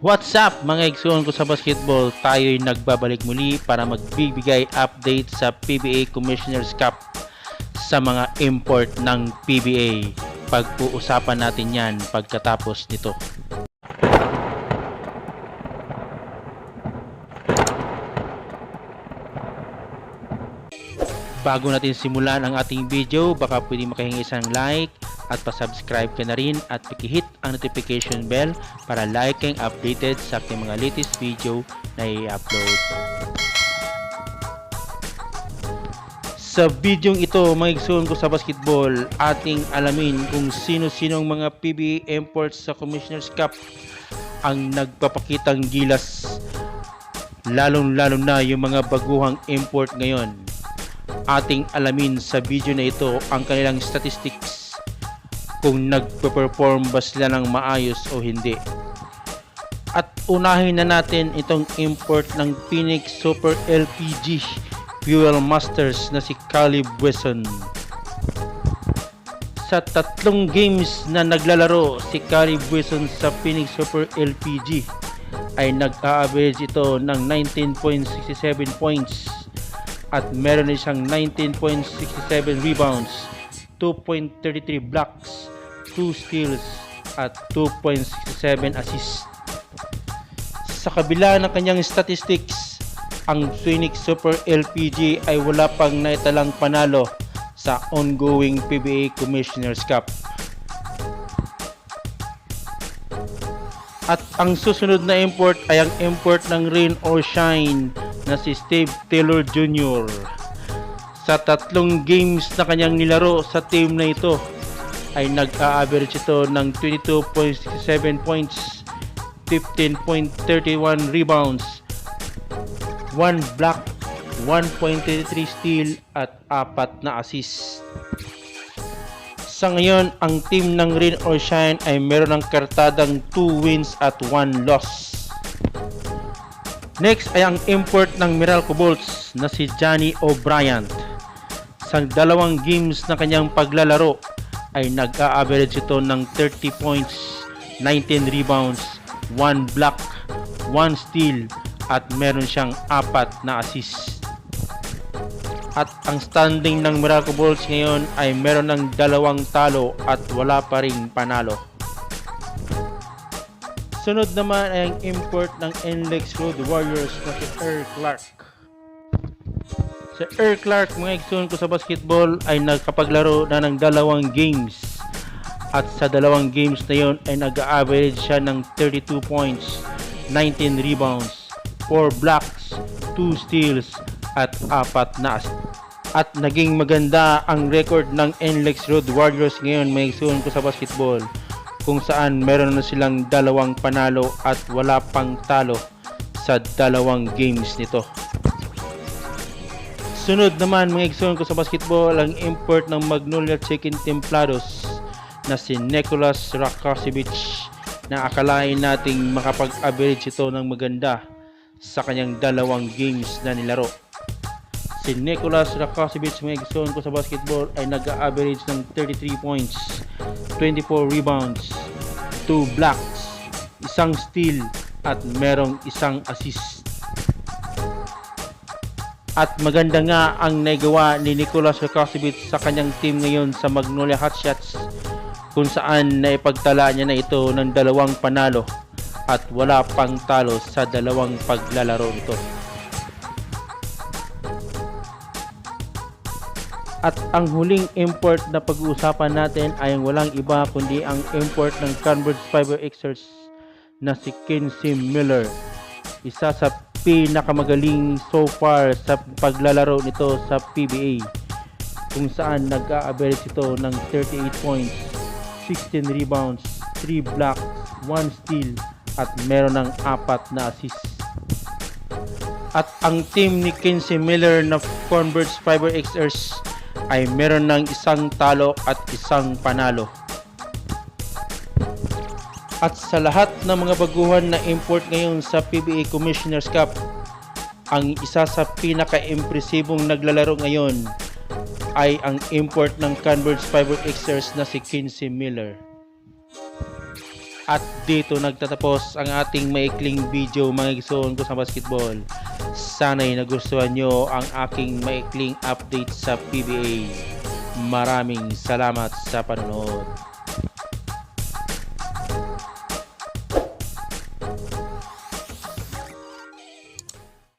What's up mga igsoon ko sa basketball? Tayo'y nagbabalik muli para magbibigay update sa PBA Commissioner's Cup sa mga import ng PBA. Pag-uusapan natin yan pagkatapos nito. Bago natin simulan ang ating video, baka pwede makahingi isang like at pa-subscribe ka na rin at pakihit ang notification bell para like kang updated sa aking mga latest video na i-upload. Sa video ito, mga igsoon ko sa basketball, ating alamin kung sino-sinong mga PBA imports sa Commissioner's Cup ang nagpapakitang gilas. Lalong-lalo na yung mga baguhang import ngayon. Ating alamin sa video na ito ang kanilang statistics kung nagpe-perform ba sila ng maayos o hindi. At unahin na natin itong import ng Phoenix Super LPG Fuel Masters na si Caleb Wesson. Sa tatlong games na naglalaro si Caleb Wesson sa Phoenix Super LPG ay nag-average ito ng 19.67 points at meron din siyang 19.67 rebounds, 2.33 blocks, 2 steals at 2.67 assists. Sa kabila ng kanyang statistics, ang Phoenix Super LPG ay wala pang naitalang panalo sa ongoing PBA Commissioner's Cup. At ang susunod na import ay ang import ng Rain or Shine na si Steve Taylor Jr. Sa tatlong games na kanyang nilaro sa team na ito ay nag-a-average ito ng 22.67 points, 15.31 rebounds, 1 block, 1.33 steal at 4 na assist. Sa ngayon, ang team ng Rain or Shine ay meron ng kartadang 2 wins at 1 loss. Next ay ang import ng Meralco Bolts na si Johnny O'Brien. Sa dalawang games na kanyang paglalaro ay nag-a-average ito ng 30 points, 19 rebounds, 1 block, 1 steal at meron siyang 4 na assist. At ang standing ng Meralco Bulls ngayon ay meron ng dalawang talo at wala pa ring panalo. Sunod naman ay ang import ng NLEX Road Warriors na si Earl Clark. Si Earl Clark, mga igsoon ko sa basketball, ay nagkapaglaro na ng dalawang games. At sa dalawang games na yon ay nag-average siya ng 32 points, 19 rebounds, 4 blocks, 2 steals, at 4 na assist. At naging maganda ang record ng NLEX Road Warriors ngayon, mga igsoon ko sa basketball kung saan meron na silang dalawang panalo at wala pang talo sa dalawang games nito. Sunod naman mga igsoon ko sa basketball ang import ng Magnolia Chicken Templados na si Nicholas Rakosevich na akalain nating makapag-average ito ng maganda sa kanyang dalawang games na nilaro. Si Nicholas Rakosevich mga igsoon ko sa basketball ay nag-average ng 33 points, 24 rebounds, 2 blocks, isang steal at merong isang assist. At maganda nga ang nagawa ni Nicholas Rakosevich sa kanyang team ngayon sa Magnolia Hotshots kung saan naipagtala niya na ito ng dalawang panalo at wala pang talo sa dalawang paglalaro nito. At ang huling import na pag-uusapan natin ay ang walang iba kundi ang import ng Converge Fiber Xers na si Kinsey Miller. Isa sa pinakamagaling so far sa paglalaro nito sa PBA kung saan nag-a-average ito ng 38 points, 16 rebounds, 3 blocks, 1 steal at meron ng 4 na assist. At ang team ni Kinsey Miller na Converge Fiber Xers ay meron ng isang talo at isang panalo. At sa lahat ng mga baguhan na import ngayon sa PBA Commissioner's Cup, ang isa sa pinaka-impresibong naglalaro ngayon ay ang import ng Converge Fiber Xers na si Kinsey Miller. At dito nagtatapos ang ating maikling video mga igsoon ko sa basketball. Sana'y nagustuhan nyo ang aking maikling update sa PBA. Maraming salamat sa panonood.